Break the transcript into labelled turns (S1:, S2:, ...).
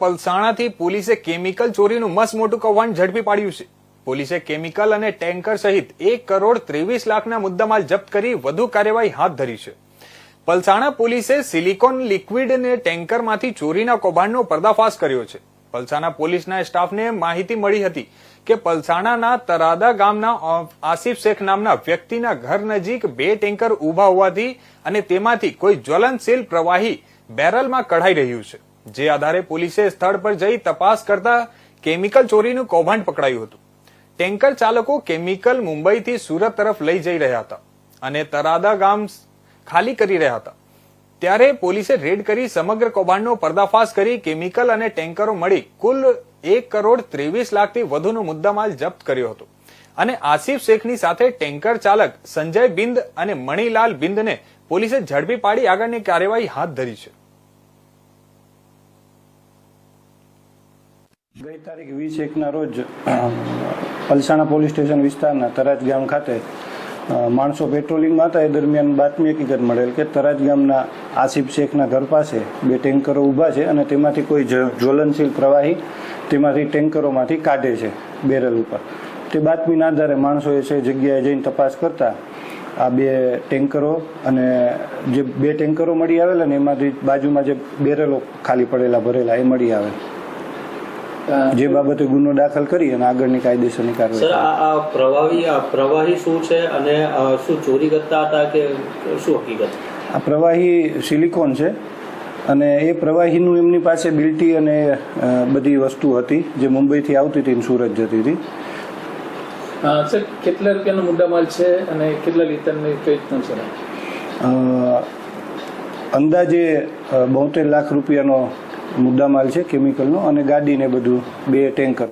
S1: પલસાણાથી પોલીસે કેમિકલ ચોરીનું મસ્ત મોટું કૌભાંડ ઝડપી પાડ્યું છે. પોલીસે કેમિકલ અને ટેન્કર સહિત એક કરોડ ત્રેવીસ લાખના મુદ્દામાલ જપ્ત કરી વધુ કાર્યવાહી હાથ ધરી છે. પલસાણા પોલીસે સિલિકોન લિક્વિડ અને ટેન્કરમાંથી ચોરીના કૌભાંડનો પર્દાફાશ કર્યો છે. પલસાણા પોલીસના સ્ટાફને માહિતી મળી હતી કે પલસાણાના તરાદા ગામના આસિફ શેખ નામના વ્યક્તિના ઘર નજીક બે ટેન્કર ઊભા હોવાથી અને તેમાંથી કોઈ જ્વલનશીલ પ્રવાહી બેરલમાં કઢાઈ રહ્યું છે. જે આધારે પોલીસે સ્થળ પર જઈ તપાસ કરતા કેમિકલ ચોરીનું કૌભાંડ પકડાયું હતું. ટેન્કર ચાલકો કેમિકલ મુંબઈથી સુરત તરફ લઈ જઈ રહ્યા હતા અને તરાદા ગામ ખાલી કરી રહ્યા હતા. ત્યારે પોલીસે રેડ કરી સમગ્ર કૌભાંડનો પર્દાફાશ કરી કેમિકલ અને ટેન્કરો મળી કુલ એક કરોડ ત્રેવીસ લાખથી વધુનો મુદ્દામાલ જપ્ત કર્યો હતો. અને આસિફ શેખની સાથે ટેન્કર ચાલક સંજય બિંદ અને મણીલાલ બિંદને પોલીસે ઝડપી પાડી આગળની કાર્યવાહી હાથ ધરી છે.
S2: ગઈ તારીખ વીસ એકના રોજ પલસાણા પોલીસ સ્ટેશન વિસ્તારના તરાજ ગામ ખાતે માણસો પેટ્રોલિંગમાં હતા. એ દરમિયાન બાતમી હકીકત મળેલ કે તરાજ ગામના આસિફ શેખના ઘર પાસે બે ટેન્કરો ઊભા છે અને તેમાંથી કોઈ જ્વલનશીલ પ્રવાહી તેમાંથી ટેન્કરોમાંથી કાઢે છે બેરલ ઉપર. તે બાતમીના આધારે માણસોએ છે જગ્યાએ જઈને તપાસ કરતા આ બે ટેન્કરો અને જે બે ટેન્કરો મળી આવેલા ને એમાંથી બાજુમાં જે બેરલો ખાલી પડેલા ભરેલા એ મળી આવેલ. જે બાબતે ગુનો દાખલ કરી અને આગળની કાયદેસરની
S3: સર
S2: કાર્યવાહી
S3: આ આ પ્રવાહી આ પ્રવાહી શું છે અને શું ચોરી કરતા હતા કે શું હકીકત?
S2: આ પ્રવાહી સિલિકોન છે અને એ પ્રવાહીનું એમની પાસે બિલ્ટી અને બધી વસ્તુ હતી જે મુંબઈથી આવતી હતી ને સુરત જતી હતી.
S4: સર કેટલા રૂપિયાનો મુદ્દામાલ છે અને કેટલા લીટરની કઈ રીતનું છે?
S2: અંદાજે બોતેર લાખ રૂપિયાનો મુદ્દામાલ છે કેમિકલનો અને ગાડીને બધું બે ટેન્કર.